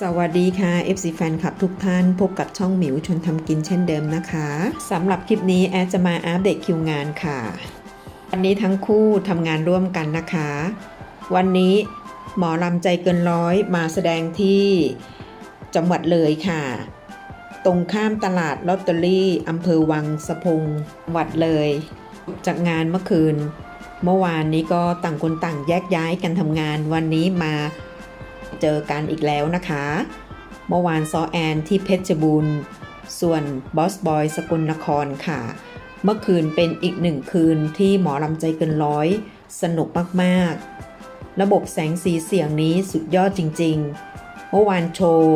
สวัสดีค่ะ FC แฟนคลับทุกท่านพบกับช่องหมิวชวนทำกินเช่นเดิมนะคะสำหรับคลิปนี้แอดจะมาอัปเดตคิวงานค่ะ วันนี้ทั้งคู่ทำงานร่วมกันนะคะ วันนี้หมอลำใจเกินร้อยมาแสดงที่จังหวัดเลยค่ะ ตรงข้ามตลาดลอตเตอรี่อำเภอวังสะพุงจังหวัดเลย จากงานเมื่อคืน เมื่อวานนี้ก็ต่างคนต่างแยกย้ายกันทำงาน วันนี้มา เจอกันอีกแล้วนะคะ เมื่อวานซอแอนที่เพชรบูรณ์ ส่วนบอสบอยสกลนครค่ะ เมื่อคืนเป็นอีกหนึ่งคืนที่หมอลำใจเกินร้อย สนุกมากๆ ระบบแสงสีเสียงนี้สุดยอดจริง ๆ เมื่อวานโชว์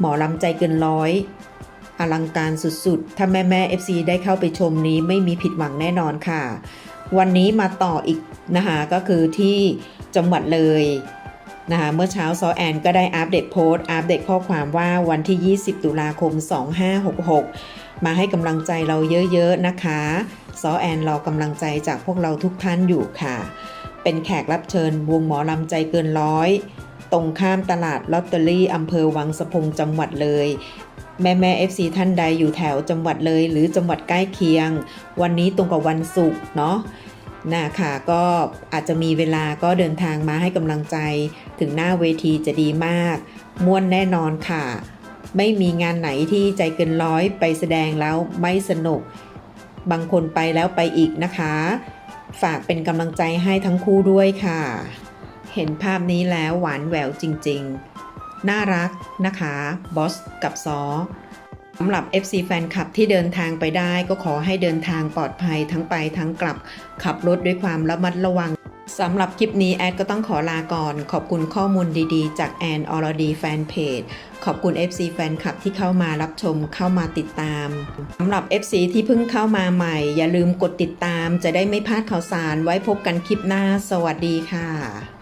หมอลำใจเกินร้อยอลังการสุดๆ ถ้าแม่แม่ FC ได้เข้าไปชมนี้ไม่มีผิดหวังแน่นอนค่ะ วันนี้มาต่ออีกนะคะก็คือที่จังหวัดเลย นะคะเมื่อเช้าซอแอนก็ได้อัปเดตโพสต์อัปเดตข้อความว่าวันที่ 20 ตุลาคม 2566 มาให้กำลังใจเราเยอะๆนะคะซอแอนรอกำลังใจจากพวกเราทุกท่านอยู่ค่ะ เป็นแขกรับเชิญวงหมอลำใจเกินร้อย ตรงข้ามตลาดลอตเตอรี่อำเภอวังสะพงจังหวัดเลยแม่แม่ FC ท่านใดอยู่แถวจังหวัดเลย หรือจังหวัดใกล้เคียง วันนี้ตรงกับวันศุกร์เนาะ นะค่ะก็อาจจะมีเวลาก็เดินทางมาให้กำลังใจถึงหน้าเวทีจะดีมาก ม่วนแน่นอนค่ะ ไม่มีงานไหนที่ใจเกินร้อยไปแสดงแล้วไม่สนุก บางคนไปแล้วไปอีกนะคะ ฝากเป็นกำลังใจให้ทั้งคู่ด้วยค่ะ เห็นภาพนี้แล้วหวานแหววจริงๆ น่ารักนะคะบอสกับซอ สำหรับ FC แฟนคลับที่เดินทางไปได้ก็ขอให้เดินทางปลอดภัยทั้งไปทั้งกลับ ขับรถด้วยความระมัดระวังสำหรับคลิปนี้แอดก็ต้องขอลาก่อน ขอบคุณข้อมูลดีๆ จากแอนออรดีแฟนเพจขอบคุณ FC แฟนคลับที่เข้ามารับชมเข้ามาติดตามสำหรับ FC ที่เพิ่งเข้ามาใหม่ อย่าลืมกดติดตาม จะได้ไม่พลาดข่าวสารไว้พบกันคลิปหน้า สวัสดีค่ะ